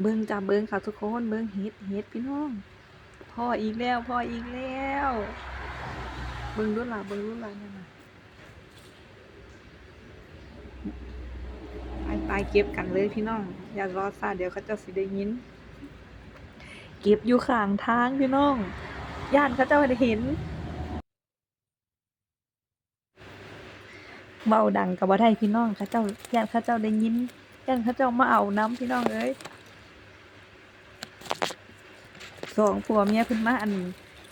เบิ่งจ้าเบิ่งค่ะทุกคนเบิ่งเฮ็ดเฮ็ดพี่น้องพ่ออีกแล้วพ่ออีกแล้ว เบิ่งดูล่ะเบิ่งดูล่ะนั่นน่ะไปไปเก็บกันเลยพี่น้อง อย่ารอซาเดี๋ยวเขาเจ้าสิได้ยิน เก็บอยู่ข้างทางพี่น้องย่านเขาเจ้าได้เห็นเบาดังกับบ่ได้พี่น้องเขาเจ้าย่านเขาเจ้าได้ยินย่านเขาเจ้ามาเอาน้ำพี่น้องเอ้ย สองผัวเมียเพิ่นมาอัน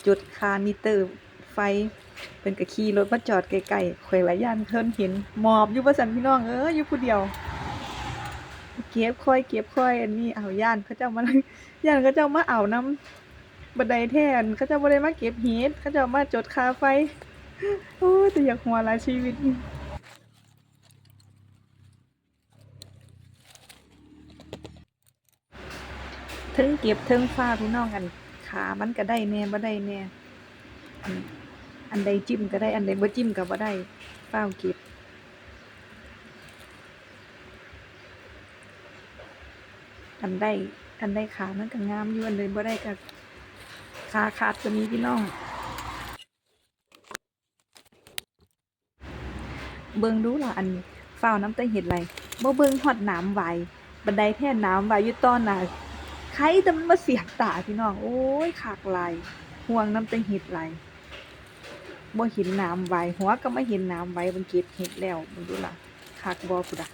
จุดคามิเตอร์ไฟเป็นกะขี่รถมาจอดไกลๆข่อยว่าย่านเพิ่นเห็นหมอบอยู่บ่ซั่นพี่น้องเอ้ยอยู่ผู้เดียว เก็บค่อยเก็บค่อยอันนี้เอาย่านเขาเจ้ามาย่านเขาเจ้ามาเอาน้ำบันไดแทนเขาเจ้าบ่ได้มาเก็บเฮ็ดเขาเจ้ามาจดคาไฟโอ้แต่อยากหัวหลายชีวิต เทิงเก็บเทิงฟ้าพี่น้องกัน ขามันก็ได้แน่บ่ได้แน่อันใดจิ้มก็ได้ อันใดบ่จิ้มก็บ่ได้ฟ้าวเก็บอันได้อันได้ขามันก็งามอยู่อันใดบ่ได้ก็ขาขาดก็มีพี่น้อง เบิ่งดูล่ะอันฟ้าวน้ำตาเห็ดไรบ่เบิ่งฮอดน้ำไหวบันไดแท่นน้ำไหวอยู่ตอนน่ะ ครแต่มันมาเสียบตาพี่น้อง โอ้ยขากไหลห่วงน้ำเต็งเห็ดไหลบ่เห็นน้ำไหวหัวก็ไม่เห็นน้ำไหวมันเก็บเห็ดแล้วมึงดูล่ะขากบ่พุดะ